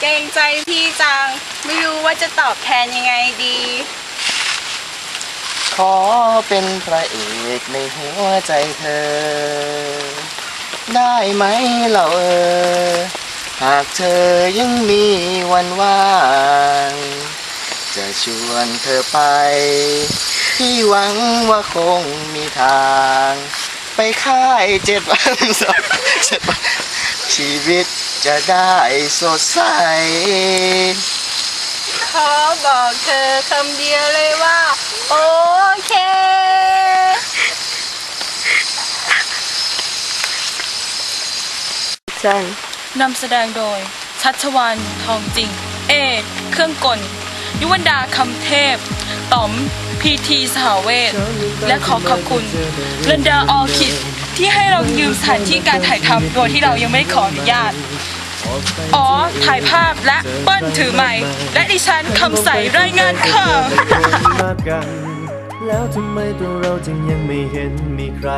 เกรงใจพี่จัง ไม่รู้ว่าจะตอบแทนยังไงดี ขอเป็นพระเอกในหัวใจเธอ ได้ไหมเราเออ หากเธอยังมีวันว่าง จะชวนเธอไป ที่หวังว่าคงมีทาง ไปค่ายเจ็ดวันสองเจ็ดวันชีวิตจะได้สดใส ขอบอกเธอคำเดียวเลยว่า โอ เคจังนำแสดงโดย ชัชวานทองจริง เอเครื่องกล ยุวันดาคำเทพต๋อมพีทีสหเวทและขอขอบคุณเรนดาออคิดที่ให้เรายืมสถานที่การถ่ายทำโดยที่เรายังไม่ขออนุญาต อ๋อ ถ่ายภาพและเปิ้ลถือไม้และดิฉันคำใสรายงานข่าวมากันแล้วทำไมตัวเราจึงยังไม่เห็นมีใคร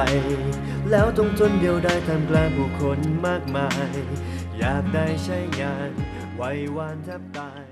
แล้วต้องทนเดียวได้ท่ามกลางผู้คนมากมาย อยากได้ใช้งาน ไว้วานแทบตาย